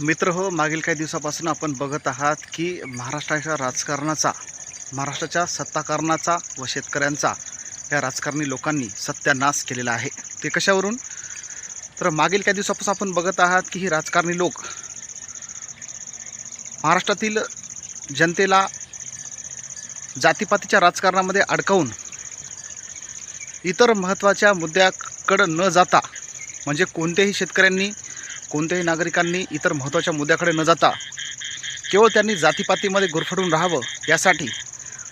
मित्र हो मागील काही दिवसापासून आपण बघत आहात की महाराष्ट्राच्या राजकारणाचा महाराष्ट्राच्या सत्ताकारणाचा व शेतकऱ्यांचा या राजकारणी लोकांनी सत्यानाश केलेला आहे. ते कशावरून? तर मागील काही दिवसापासून आपण बघत आहात की ही राजकारणी लोक महाराष्ट्रातील जनतेला जातीपातीच्या राजकारणामध्ये अडकवून इतर महत्त्वाच्या मुद्द्याकडं न जाता म्हणजे कोणत्याही शेतकऱ्यांनी कोणत्याही नागरिकांनी इतर महत्त्वाच्या मुद्द्याकडे न जाता केवळ त्यांनी जातीपातीमध्ये गुरफटून राहावं यासाठी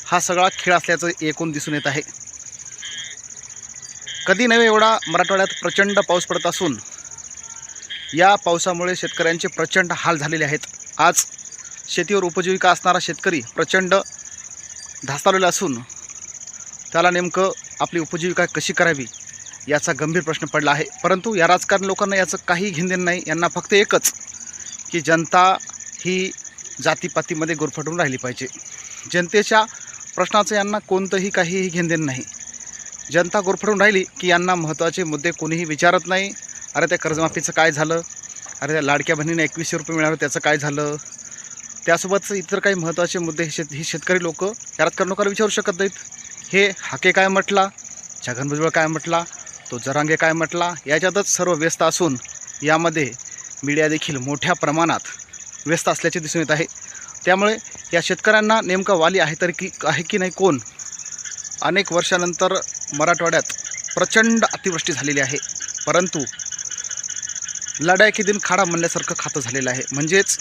हा सगळा खेळ असल्याचं एकूण दिसून येत आहे. कधी नव्हे एवढा मराठवाड्यात प्रचंड पाऊस पडत असून या पावसामुळे शेतकऱ्यांचे प्रचंड हाल झालेले आहेत. आज शेतीवर उपजीविका असणारा शेतकरी प्रचंड धास्तावलेला असून त्याला नेमकं आपली उपजीविका कशी करावी? याचा गंभीर प्रश्न पडला आहे. परंतु या राजकारण लोकांना याचं काही घेणदेण नाही. यांना फक्त एकच की जनता ही जातीपातीमध्ये गुरफटून राहिली पाहिजे. जनतेच्या प्रश्नाचं यांना कोणतंही काहीही घेणदेण नाही. जनता गुरफटून राहिली की यांना महत्त्वाचे मुद्दे कोणीही विचारत नाही. अरे त्या कर्जमाफीचं काय झालं? अरे त्या लाडक्या बहिणीने एकवीसशे रुपये मिळालं त्याचं काय झालं? त्यासोबतच इतर काही महत्त्वाचे मुद्दे हे शेत ही शेतकरी लोक या राजकारण लोकांना विचारू शकत नाहीत. हे हाके काय म्हटला? छगन भुजबळ काय म्हटला? तो जरांगे काय म्हटला? याच्यातच सर्व व्यस्त असून यामध्ये मीडिया देखील मोठ्या प्रमाणात व्यस्त असल्याचे दिसून येत आहे. त्यामुळे या शेतकऱ्यांना नेमका वाली आहे तर की आहे की नाही कोण? अनेक वर्षानंतर मराठवाड्यात प्रचंड अतिवृष्टी झालेली आहे. परंतु लढाई की दिन खाडा म्हणल्यासारखं खातं झालेलं आहे. म्हणजेच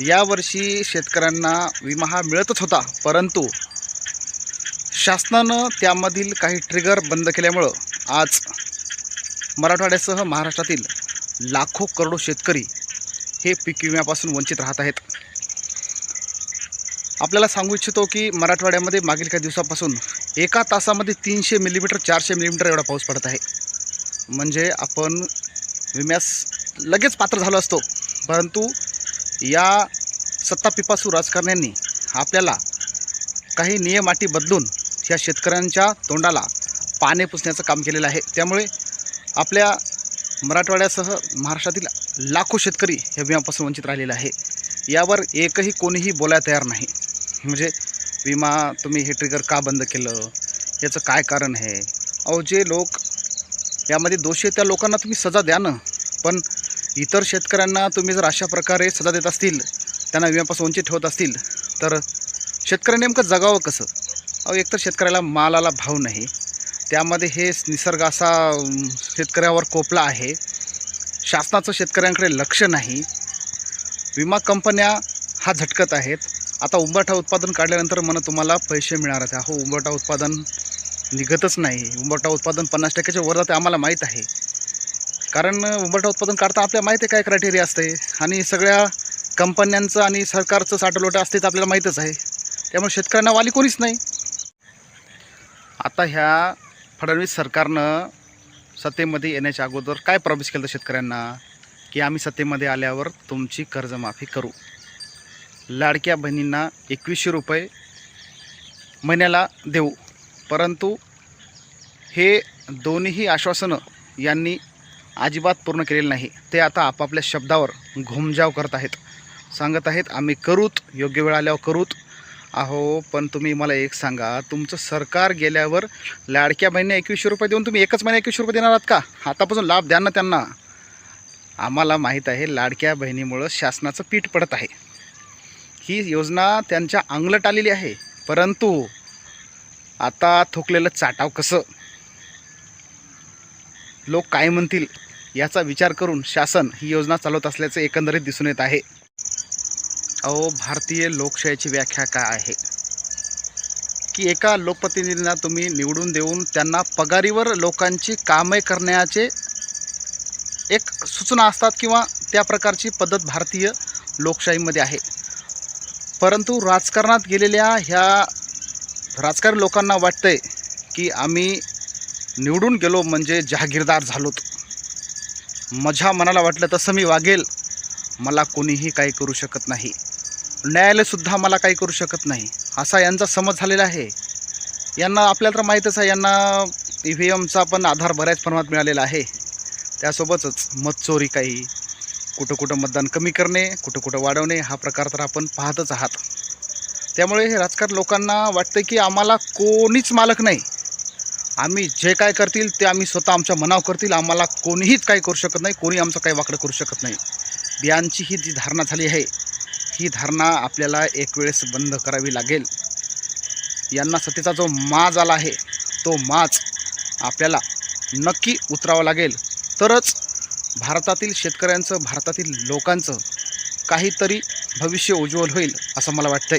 यावर्षी शेतकऱ्यांना विमा हा मिळतच होता. परंतु शासनानं त्यामधील काही ट्रिगर बंद केल्यामुळं आज मराठवाड्यासह महाराष्ट्रातील लाखो करोडो शेतकरी हे पीक विम्यापासून वंचित राहत आहेत. आपल्याला सांगू इच्छितो की मराठवाड्यामध्ये मागील काही दिवसापासून एका तासामध्ये तीनशे मिलीमीटर चारशे मिलीमीटर एवढा पाऊस पडत आहे. म्हणजे आपण विम्यास लगेच पात्र झालो असतो. परंतु या सत्तापिपासू राजकारण्यांनी आपल्याला काही नियम अटी बदलून या शेतकऱ्यांच्या तोंडाला पाने पुसण्याचं काम केलेलं आहे. त्यामुळे आपल्या मराठवाड्यासह महाराष्ट्रातील लाखो शेतकरी या विम्यापासून वंचित राहिलेला आहे. यावर एकही कोणीही बोलायला तयार नाही. म्हणजे विमा तुम्ही हे ट्रिगर का बंद केलं? याचं काय कारण आहे? अहो जे लोक यामध्ये दोषी आहेत त्या लोकांना तुम्ही सजा द्या ना. पण इतर शेतकऱ्यांना तुम्ही जर अशा प्रकारे सजा देत असतील त्यांना विम्यापासून वंचित ठेवत असतील तर शेतकऱ्यांनी नेमकं जगावं कसं? अहो एकतर शेतकऱ्याला मालाला भाव नाही त्यामध्ये हे निसर्ग असा शेतकऱ्यावर कोपला आहे. शासनाचं शेतकऱ्यांकडे लक्ष नाही. विमा कंपन्या हा झटकत आहेत. आता उंबरठा उत्पादन काढल्यानंतर म्हणा तुम्हाला पैसे मिळणार आहेत अहो उंबरठा उत्पादन निघतच नाही. उंबरठा उत्पादन पन्नास टक्क्याच्या वर जाते आम्हाला माहीत आहे. कारण उंबरठा उत्पादन काढता आपल्या माहिती आहे काय क्रायटेरिया असते? आणि सगळ्या कंपन्यांचं आणि सरकारचं साठवलोटं असते तर आपल्याला माहीतच आहे. त्यामुळे शेतकऱ्यांना वाली कोणीच नाही. आता ह्या फडणवीस सरकारनं सत्तेमध्ये येण्याच्या अगोदर काय प्रॉमिस केलं शेतकऱ्यांना? की आम्ही सत्तेमध्ये आल्यावर तुमची कर्जमाफी करू. लाडक्या बहिणींना एकवीसशे रुपये महिन्याला देऊ. परंतु हे दोन्हीही आश्वासनं यांनी अजिबात पूर्ण केलेलं नाही. ते आता आपापल्या शब्दावर घुमजाव करत आहेत. सांगत आहेत आम्ही करूत योग्य वेळ आल्यावर करूत. अहो पण तुम्ही मला एक सांगा. तुमचं सरकार गेल्यावर लाडक्या बहिणी एकवीसशे रुपये देऊन तुम्ही एकच महिना एकवीसशे रुपये देणार आहात का? आतापासून लाभ द्या ना त्यांना. आम्हाला माहीत आहे लाडक्या बहिणीमुळं शासनाचं पीठ पडत आहे. ही योजना त्यांच्या अंगलट आलेली आहे. परंतु आता थोकलेलं चाटाव कसं? लोक काय म्हणतील याचा विचार करून शासन ही योजना चालवत असल्याचं एकंदरीत दिसून येत आहे. अहो भारतीय लोकशाहीची व्याख्या काय आहे? की एका लोकप्रतिनिधींना तुम्ही निवडून देऊन त्यांना पगारीवर लोकांची कामे करण्याचे एक सूचना असतात किंवा त्या प्रकारची पद्धत भारतीय लोकशाहीमध्ये आहे. परंतु राजकारणात गेलेल्या ह्या राजकारणी लोकांना वाटतंय की आम्ही निवडून गेलो म्हणजे जहागीरदार झालोत. माझ्या मनाला वाटलं तसं मी वागेल. मला कोणीही काही करू शकत नाही. न्यायालयसुद्धा मला काही करू शकत नाही. असा यांचा समज झालेला आहे. यांना आपल्याला तर माहीतच आहे यांना ई व्ही एमचा पण आधार बऱ्याच प्रमाणात मिळालेला आहे. त्यासोबतच मतचोरी काही कुठं कुठं मतदान कमी करणे कुठं कुठं वाढवणे हा प्रकार तर आपण पाहतच आहात. त्यामुळे हे राजकारण लोकांना वाटतं की आम्हाला कोणीच मालक नाही. आम्ही जे काय करतील ते आम्ही स्वतः आमच्या मनाव करतील. आम्हाला कोणीहीच काही करू शकत नाही कोणी आमचं काही वाकडं करू शकत नाही. यांची ही जी धारणा झाली आहे ही धारणा आपल्याला एक वेळेस बंद करावी लागेल. यांना सत्तेचा जो माज आला आहे तो माज आपल्याला नक्की उतरावा लागेल. तरच भारतातील शेतकऱ्यांचं भारतातील लोकांचं काहीतरी भविष्य उज्ज्वल होईल असं मला वाटतंय.